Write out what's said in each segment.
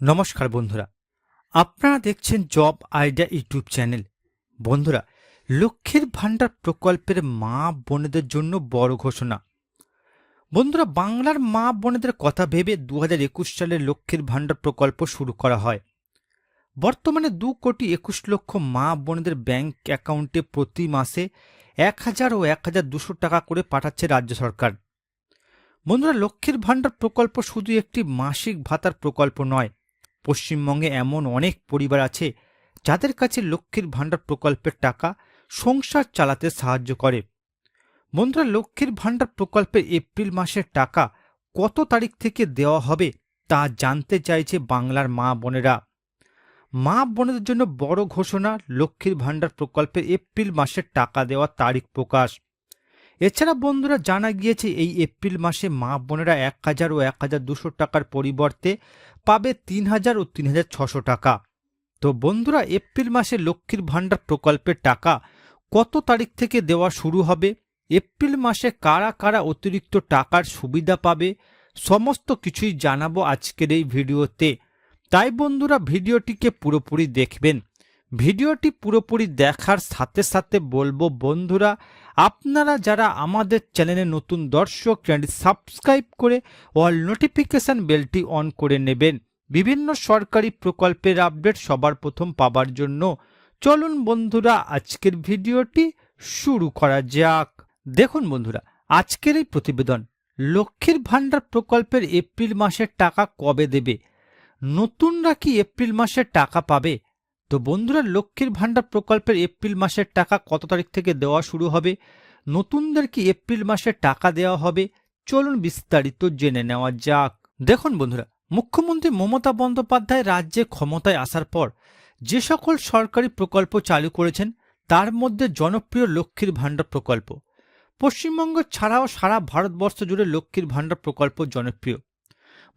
নমস্কার বন্ধুরা। আপনারা দেখছেন জব আইডিয়া ইউটিউব চ্যানেল। বন্ধুরা, লক্ষ্মীর ভাণ্ডার প্রকল্পের মা বোনেদের জন্য বড় ঘোষণা। বন্ধুরা, বাংলার মা বোনেদের কথা ভেবে দু হাজার একুশ সালে লক্ষ্মীর ভাণ্ডার প্রকল্প শুরু করা হয়। বর্তমানে দু কোটি একুশ লক্ষ মা বোনেদের ব্যাংক অ্যাকাউন্টে প্রতি মাসে এক হাজার ও এক হাজার দুশো টাকা করে পাঠাচ্ছে রাজ্য সরকার। বন্ধুরা, লক্ষ্মীর ভাণ্ডার প্রকল্প শুধু একটি মাসিক ভাতার প্রকল্প নয় পশ্চিমবঙ্গে এমন অনেক পরিবার আছে যাদের কাছে লক্ষ্মীর ভাণ্ডার প্রকল্পের টাকা সংসার চালাতে সাহায্য করে। বন্ধুরা, লক্ষ্মীর ভাণ্ডার প্রকল্পের এপ্রিল মাসের টাকা কত তারিখ থেকে দেওয়া হবে তা জানতে চাইছে বাংলার মা বোনেরা। মা বোনেদের জন্য বড় ঘোষণা, লক্ষ্মীর ভাণ্ডার প্রকল্পের এপ্রিল মাসের টাকা দেওয়ার তারিখ প্রকাশ। এছাড়া বন্ধুরা জানা গিয়েছে, এই এপ্রিল মাসে মা বোনেরা এক হাজার ও এক হাজার দুশো টাকার পরিবর্তে পাবে তিন হাজার ও তিন হাজার ছশো টাকা। তো বন্ধুরা, এপ্রিল মাসে লক্ষ্মীর ভাণ্ডার প্রকল্পের টাকা কত তারিখ থেকে দেওয়া শুরু হবে? এপ্রিল মাসে কারা কারা অতিরিক্ত টাকার সুবিধা পাবে? সমস্ত কিছুই জানাব আজকের এই ভিডিওতে। তাই বন্ধুরা, ভিডিওটিকে পুরোপুরি দেখবেন। ভিডিওটি পুরোপুরি দেখার সাথে সাথে বলব, বন্ধুরা, আপনারা যারা আমাদের চ্যানেলে নতুন দর্শক, চ্যানেলটি সাবস্ক্রাইব করে অল নোটিফিকেশন বেলটি অন করে নেবেন। বিভিন্ন সরকারি প্রকল্পের আপডেট সবার প্রথম পাবার জন্য চলুন, বন্ধুরা, আজকের ভিডিওটি শুরু করা যাক। দেখুন, বন্ধুরা, আজকের এই প্রতিবেদন, লক্ষ্মীর ভাণ্ডার প্রকল্পের এপ্রিল মাসের টাকা কবে দেবে? নতুনরা কি এপ্রিল মাসের টাকা পাবে? তো বন্ধুরা, লক্ষ্মীর ভাণ্ডার প্রকল্পের এপ্রিল মাসের টাকা কত তারিখ থেকে দেওয়া শুরু হবে? নতুনদের কি এপ্রিল মাসে টাকা দেওয়া হবে? চলুন বিস্তারিত জেনে নেওয়া যাক। দেখুন বন্ধুরা, মুখ্যমন্ত্রী মমতা বন্দ্যোপাধ্যায় রাজ্যে ক্ষমতায় আসার পর যে সকল সরকারি প্রকল্প চালু করেছেন, তার মধ্যে জনপ্রিয় লক্ষ্মীর ভাণ্ডার প্রকল্প। পশ্চিমবঙ্গ ছাড়াও সারা ভারতবর্ষ জুড়ে লক্ষ্মীর ভাণ্ডার প্রকল্প জনপ্রিয়।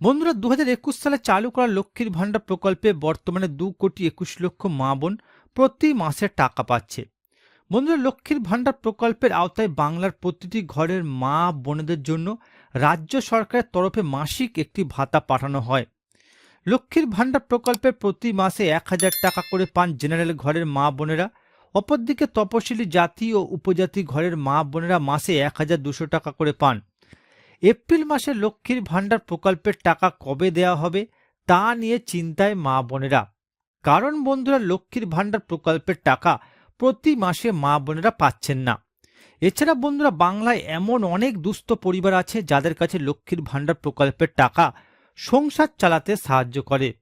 বন্ধুরা দু হাজার একুশ সালে চালু করা লক্ষ্মীর ভাণ্ডার প্রকল্পে বর্তমানে দু কোটি একুশ লক্ষ মা বোন প্রতি মাসে টাকা পাচ্ছে। বন্ধুরা, লক্ষ্মীর ভাণ্ডার প্রকল্পের আওতায় বাংলার প্রতিটি ঘরের মা বোনেদের জন্য রাজ্য সরকারের তরফে মাসিক একটি ভাতা পাঠানো হয়। লক্ষ্মীর ভাণ্ডার প্রকল্পে প্রতি মাসে এক হাজার টাকা করে পান জেনারেল ঘরের মা বোনেরা। অপরদিকে তপশিলি জাতি ও উপজাতি ঘরের মা বোনেরা মাসে এক হাজার দুশো টাকা করে পান। এপ্রিল মাসে লক্ষ্মীর ভাণ্ডার প্রকল্পের টাকা কবে দেওয়া হবে তা নিয়ে চিন্তায় মা বোনেরা। কারণ বন্ধুরা, লক্ষ্মীর ভাণ্ডার প্রকল্পের টাকা প্রতি মাসে মা বোনেরা পাচ্ছেন না। এছাড়া বন্ধুরা, বাংলায় এমন অনেক দুস্থ পরিবার আছে যাদের কাছে লক্ষ্মীর ভাণ্ডার প্রকল্পের টাকা সংসার চালাতে সাহায্য করে।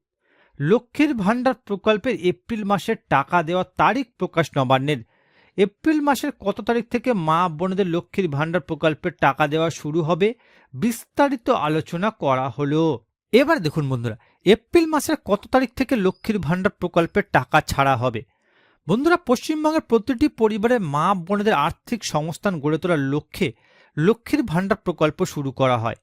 লক্ষ্মীর ভাণ্ডার প্রকল্পের এপ্রিল মাসের টাকা দেওয়ার তারিখ প্রকাশ নবান্নের। এপ্রিল মাসের কত তারিখ থেকে মা বোনদের লক্ষ্মীর ভাণ্ডার প্রকল্পের টাকা দেওয়া শুরু হবে বিস্তারিত আলোচনা করা হলো। এবার দেখুন বন্ধুরা, এপ্রিল মাসের কত তারিখ থেকে লক্ষ্মীর ভাণ্ডার প্রকল্পের টাকা ছাড়া হবে? বন্ধুরা, পশ্চিমবঙ্গের প্রতিটি পরিবারে মা বোনেদের আর্থিক সংস্থান গড়ে তোলার লক্ষ্যে লক্ষ্মীর ভাণ্ডার প্রকল্প শুরু করা হয়।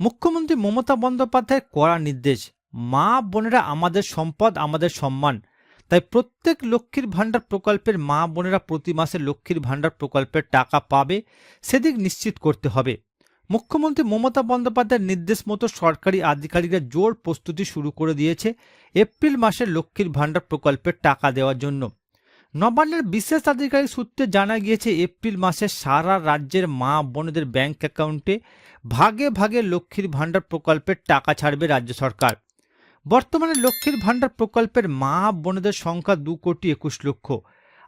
মুখ্যমন্ত্রী মমতা বন্দ্যোপাধ্যায়ের কড়া নির্দেশ, মা বোনেরা আমাদের সম্পদ, আমাদের সম্মান তাই প্রত্যেক লক্ষ্মীর ভাণ্ডার প্রকল্পের মা বোনেরা প্রতি মাসে লক্ষ্মীর ভাণ্ডার প্রকল্পের টাকা পাবে, সেদিক নিশ্চিত করতে হবে। মুখ্যমন্ত্রী মমতা বন্দ্যোপাধ্যায়ের নির্দেশ মতো সরকারি আধিকারিকরা জোর প্রস্তুতি শুরু করে দিয়েছে এপ্রিল মাসে লক্ষ্মীর ভাণ্ডার প্রকল্পের টাকা দেওয়ার জন্য। নবান্নের বিশেষ আধিকারিক সূত্রে জানা গিয়েছে, এপ্রিল মাসে সারা রাজ্যের মা বোনেদের ব্যাংক অ্যাকাউন্টে ভাগে ভাগে লক্ষ্মীর ভাণ্ডার প্রকল্পের টাকা ছাড়বে রাজ্য সরকার। বর্তমানে লক্ষ্মীর ভাণ্ডার প্রকল্পের মা বোনেদের সংখ্যা দু কোটি একুশ লক্ষ।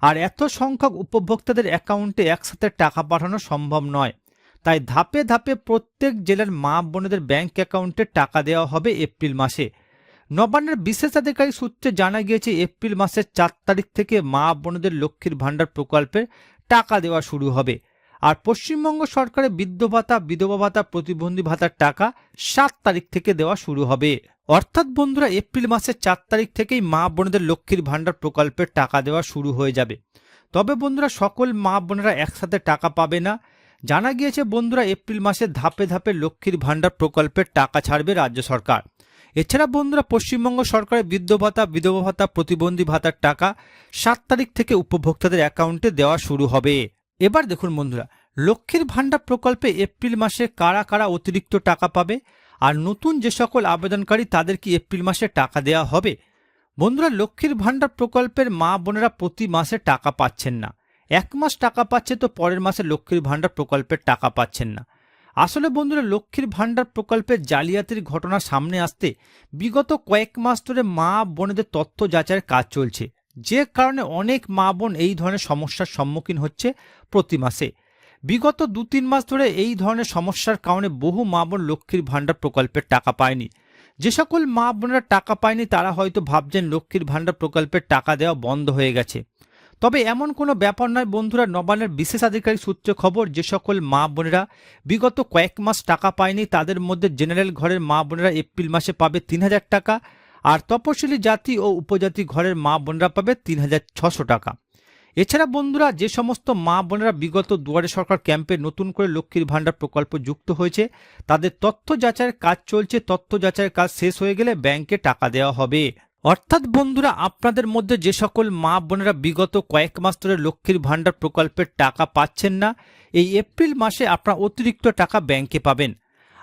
আর এত সংখ্যক উপভোক্তাদের অ্যাকাউন্টে একসাথে টাকা পাঠানো সম্ভব নয়। তাই ধাপে ধাপে প্রত্যেক জেলার মা বোনেদের ব্যাংক অ্যাকাউন্টে টাকা দেওয়া হবে এপ্রিল মাসে। নবান্নের বিশেষ আধিকারিক সূত্রে জানা গিয়েছে, এপ্রিল মাসের চার তারিখ থেকে মা বোনেদের লক্ষ্মীর ভাণ্ডার প্রকল্পের টাকা দেওয়া শুরু হবে। আর পশ্চিমবঙ্গ সরকারের বৃদ্ধ ভাতা, বিধবা ভাতা, প্রতিবন্ধী ভাতার টাকা সাত তারিখ থেকে দেওয়া শুরু হবে। অর্থাৎ বন্ধুরা, এপ্রিল মাসের চার তারিখ থেকেই মা বোনেদের লক্ষ্মীর ভাণ্ডার প্রকল্পের টাকা দেওয়া শুরু হয়ে যাবে। তবে বন্ধুরা, সকল মা বোনেরা একসাথে টাকা পাবে না। জানা গিয়েছে বন্ধুরা, এপ্রিল মাসে ধাপে ধাপে লক্ষ্মীর ভাণ্ডার প্রকল্পের টাকা ছাড়বে রাজ্য সরকার। এছাড়া বন্ধুরা, পশ্চিমবঙ্গ সরকারের বৃদ্ধ ভাতা, বিধবা ভাতা, প্রতিবন্ধী ভাতার টাকা সাত তারিখ থেকে উপভোক্তাদের অ্যাকাউন্টে দেওয়া শুরু হবে। এবার দেখুন বন্ধুরা, লক্ষ্মীর ভাণ্ডার প্রকল্পে এপ্রিল মাসে কারা কারা অতিরিক্ত টাকা পাবে? আর নতুন যে সকল আবেদনকারী তাদের কি এপ্রিল মাসে টাকা দেওয়া হবে। বন্ধুরা, লক্ষ্মীর ভাণ্ডার প্রকল্পের মা বোনেরা প্রতি মাসে টাকা পাচ্ছেন না। এক মাস টাকা পাচ্ছে তো পরের মাসে লক্ষ্মীর ভাণ্ডার প্রকল্পের টাকা পাচ্ছেন না। আসলে বন্ধুরা, লক্ষ্মীর ভাণ্ডার প্রকল্পের জালিয়াতির ঘটনা সামনে আসতে বিগত কয়েক মাস ধরে মা বোনেদের তথ্য যাচাইয়ের কাজ চলছে। যে কারণে অনেক মা বোন এই ধরনের সমস্যার সম্মুখীন হচ্ছে প্রতি মাসে। বিগত দু তিন মাস ধরে এই ধরনের সমস্যার কারণে বহু মা বোন লক্ষ্মীর ভাণ্ডার প্রকল্পের টাকা পায়নি। যে সকল মা বোনেরা টাকা পায়নি, তারা হয়তো ভাবছেন লক্ষ্মীর ভাণ্ডার প্রকল্পের টাকা দেওয়া বন্ধ হয়ে গেছে। তবে এমন কোনো ব্যাপার নয় বন্ধুরা, নবান্নের বিশেষ আধিকারিক সূত্রে খবর, যে সকল মা বোনেরা বিগত কয়েক মাস টাকা পায়নি, তাদের মধ্যে জেনারেল ঘরের মা বোনেরা এপ্রিল মাসে পাবে তিন হাজার টাকা, আর তপশিলি জাতি ও উপজাতি ঘরের মা বোনেরা পাবে তিন হাজার ছশো টাকা। এছাড়া বন্ধুরা, যে সমস্ত মা বোনেরা বিগত দুয়ারে সরকার ক্যাম্পে নতুন করে লক্ষ্মীর ভাণ্ডার প্রকল্প যুক্ত হয়েছে, তাদের তথ্য যাচাইয়ের কাজ চলছে, তথ্য যাচাইয়ের কাজ শেষ হয়ে গেলে ব্যাংকে টাকা দেওয়া হবে। অর্থাৎ বন্ধুরা, আপনাদের মধ্যে যে সকল মা বোনেরা বিগত কয়েক মাস ধরে লক্ষ্মীর ভাণ্ডার প্রকল্পের টাকা পাচ্ছেন না, এই এপ্রিল মাসে আপনারা অতিরিক্ত টাকা ব্যাংকে পাবেন।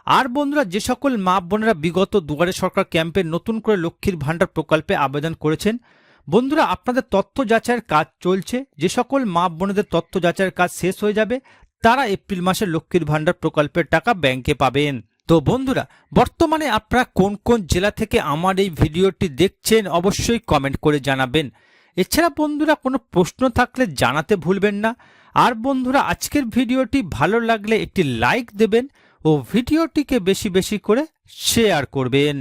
আর বন্ধুরা, যে সকল মা বোনেরা বিগত দুয়ারে সরকার ক্যাম্পে নতুন করে লক্ষ্মীর ভাণ্ডার প্রকল্পে আবেদন করেছেন বন্ধুরা, আপনাদের তথ্য যাচাইয়ের কাজ চলছে। যে সকল মা বোনেদের তথ্য যাচাইয়ের কাজ শেষ হয়ে যাবে, তারা এপ্রিল মাসে লক্ষ্মীর ভাণ্ডার প্রকল্পের টাকা ব্যাংকে পাবেন। তো বন্ধুরা, বর্তমানে আপনারা কোন কোন জেলা থেকে আমার এই ভিডিওটি দেখছেন অবশ্যই কমেন্ট করে জানাবেন। এছাড়া বন্ধুরা, কোনো প্রশ্ন থাকলে জানাতে ভুলবেন না। আর বন্ধুরা, আজকের ভিডিওটি ভালো লাগলে একটি লাইক দেবেন ও ভিডিওটিকে বেশি বেশি করে শেয়ার করবেন।